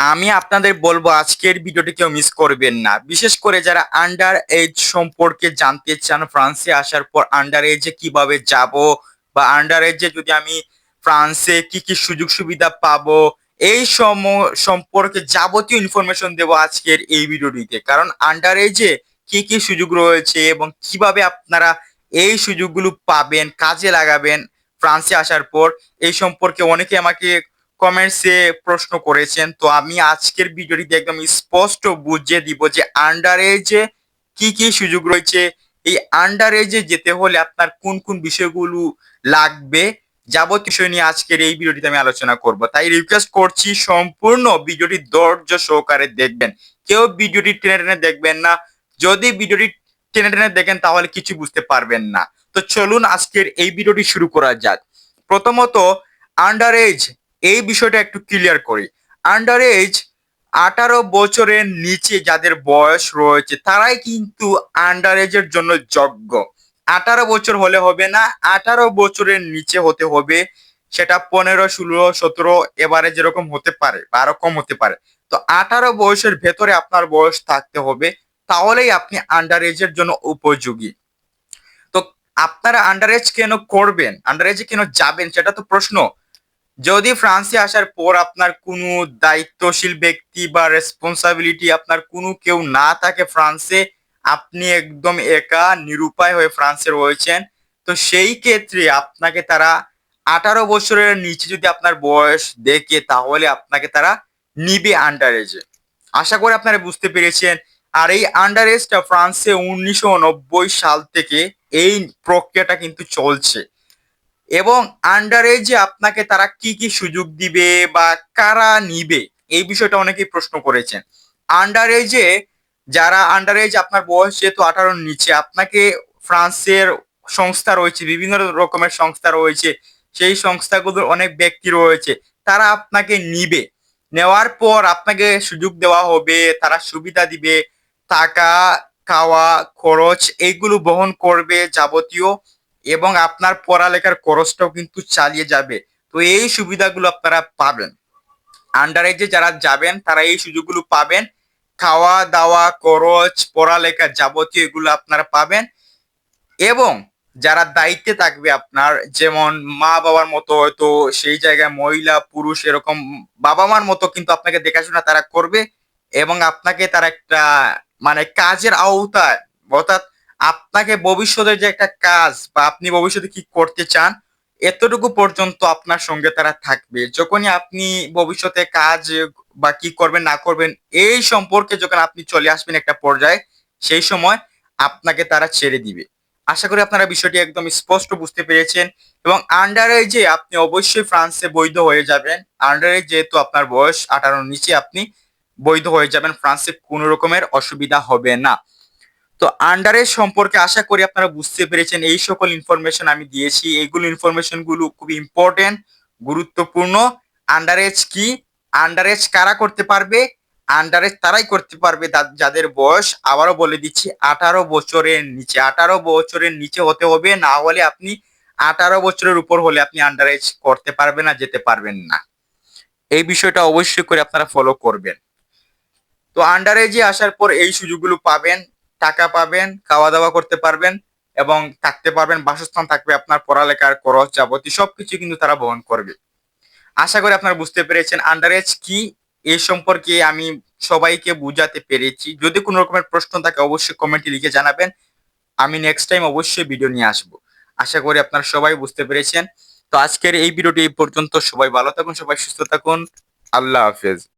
আমি আপনাদের বলব আজকের ভিডিওটি কেউ মিস করবেন না। বিশেষ করে যারা আন্ডার এজ সম্পর্কে জানতে চান ফ্রান্সে আসার পর আন্ডার এজে কীভাবে যাব বা আন্ডার এজে যদি আমি ফ্রান্সে কি কি সুযোগ সুবিধা পাবো, এই সম, সম্পর্কে যাবতীয় ইনফরমেশন দেবো আজকের এই ভিডিওটিতে। কারণ আন্ডার এজে কি কি সুযোগ রয়েছে এবং কীভাবে আপনারা এই সুযোগগুলো পাবেন, কাজে লাগাবেন ফ্রান্সে আসার পর, এই সম্পর্কে অনেকে আমাকে কমেন্টসে প্রশ্ন করেছেন, তো আমি আজকের ভিডিওটিতে একদম স্পষ্ট বুঝিয়ে দিব যে আন্ডার এজে কি কি সুযোগ রয়েছে। এই আন্ডার এজে যেতে হলে আপনার কোন কোন বিষয়গুলো লাগবে যাবতীয় বিষয় নিয়ে আজকের এই ভিডিওটিতে আমি আলোচনা করব। তাই রিকোয়েস্ট করছি সম্পূর্ণ ভিডিওটি ধৈর্য সহকারে দেখবেন। কেউ ভিডিওটি টেনে টেনে দেখবেন না। যদি ভিডিওটি টেনে টেনে দেখেন তাহলে কিছু বুঝতে পারবেন না। তো চলুন আজকের এই ভিডিওটি শুরু করা যাক। প্রথমত আন্ডার এজ এই বিষয়টা একটু ক্লিয়ার করি। আন্ডার এজ আঠারো বছরের নিচে যাদের বয়স রয়েছে, তারাই কিন্তু আন্ডার এজের জন্য যোগ্য। আঠারো বছর হলে হবে না, আঠারো বছরের নিচে হতে হবে, সেটা পনেরো, ষোলো, সতেরো, এবারে যেরকম হতে পারে বা কম হতে পারে। তো আঠারো বয়সের ভেতরে আপনার বয়স থাকতে হবে, তাহলেই আপনি আন্ডার এজের জন্য উপযোগী। তো আপনারা আন্ডার এজ কেন করবেন? আন্ডার এজে কেন যাবেন? সেটা তো প্রশ্ন। যদি ফ্রান্সে আসার পর আপনার কোনো দায়িত্বশীল ব্যক্তি বা রেসপন্সিবিলিটি আপনার কোনো কেউ না থাকে ফ্রান্সে, আপনি একদম একা নিরুপায় হয়ে ফ্রান্সে রয়েছেন, তো সেই ক্ষেত্রে আপনাকে তারা আঠারো বছরের নিচে যদি আপনার বয়স দেখে, তাহলে আপনাকে তারা নিবে আন্ডার এজে আশা করি আপনারা বুঝতে পেরেছেন। আর এই আন্ডার এজটা ফ্রান্সে উনিশশো নব্বই সাল থেকে এই প্রক্রিয়াটা কিন্তু চলছে। এবং আন্ডার এজে আপনাকে তারা কি কি সুযোগ দিবে বা কারা নিবে, এই বিষয়টা অনেকেই প্রশ্ন করেছেন। আন্ডার এজে যারা আন্ডার এজ আপনার বয়স যেহেতু আঠারোর নিচে, আপনাকে ফ্রান্সের সংস্থা রয়েছে, বিভিন্ন রকমের সংস্থা রয়েছে, সেই সংস্থাগুলোর অনেক ব্যক্তি রয়েছে, তারা আপনাকে নিবে। নেওয়ার পর আপনাকে সুযোগ দেওয়া হবে, তারা সুবিধা দিবে, টাকা, খাওয়া, খরচ, এইগুলো বহন করবে যাবতীয় এবং আপনার পড়ালেখার খরচটাও কিন্তু চালিয়ে যাবে। তো এই সুবিধাগুলো আপনারা পাবেন। আন্ডার এজে যারা যাবেন, তারা এই সুযোগগুলো পাবেন। খাওয়া দাওয়া খরচ, পড়ালেখা যাবতীয় এগুলো আপনারা পাবেন। এবং যারা দায়িত্বে থাকবে আপনার, যেমন মা বাবার মতো হয়তো সেই জায়গায় মহিলা, পুরুষ এরকম বাবা মার মতো কিন্তু আপনাকে দেখাশোনা তারা করবে এবং আপনাকে তারা একটা মানে কাজের আওতায় অর্থাৎ আপনাকে ভবিষ্যতের যে একটা কাজ বা আপনি ভবিষ্যতে কি করতে চান, এতটুকু পর্যন্ত আপনার সঙ্গে তারা থাকবে। যখনই আপনি ভবিষ্যতে কাজ বা কি করবেন, না করবেন, এই সম্পর্কে যখন আপনি চলে আসবেন একটা পর্যায়ে, সেই সময় আপনাকে তারা ছেড়ে দিবে। আশা করি আপনারা বিষয়টি একদম স্পষ্ট বুঝতে পেরেছেন এবং আন্ডার যে আপনি অবশ্যই ফ্রান্সে বৈধ হয়ে যাবেন আন্ডার যেহেতু আপনার বয়স আঠারোর নিচে আপনি বৈধ হয়ে যাবেন, ফ্রান্সে কোনো রকমের অসুবিধা হবে না। তো আন্ডারের সম্পর্কে আশা করি আপনারা বুঝতে পেরেছেন, এই সকল ইনফরমেশন আমি দিয়েছি। এইগুলো ইনফরমেশনগুলো খুবই ইম্পর্টেন্ট গুরুত্বপূর্ণ। আন্ডারেজ কি? আন্ডারেজ কারা করতে পারবে? আন্ডারেজ তারাই করতে পারবে যাদের বয়স আবারও বলে দিচ্ছি, আঠারো বছরের নিচে। আঠারো বছরের নিচে হতে হবে, না হলে আপনি আঠারো বছরের উপর হলে আপনি আন্ডারেজ করতে পারবেন না, যেতে পারবেন না। এই বিষয়টা অবশ্যই করে আপনারা ফলো করবেন। তো আন্ডারেজে আসার পর এই সুযোগগুলো পাবেন। টাকা পাবেন খাওয়া দাওয়া করতে পারবেন এবং থাকতে পারবেন, বাসস্থান থাকবে আপনার পড়ালেখার খরচ যাবতীয় সবকিছু কিন্তু তারা বহন করবে। আশা করি আপনারা বুঝতে পেরেছেন আন্ডার এজ কি এই সম্পর্কে আমি সবাইকে বুঝাতে পেরেছি। যদি কোনো রকমের প্রশ্ন থাকে অবশ্যই কমেন্টে লিখে জানাবেন। আমি নেক্সট টাইম অবশ্যই ভিডিও নিয়ে আসব। আশা করি আপনারা সবাই বুঝতে পেরেছেন। তো আজকের এই ভিডিওটি এই পর্যন্ত। সবাই ভালো থাকুন, সবাই সুস্থ থাকুন। আল্লাহ হাফেজ।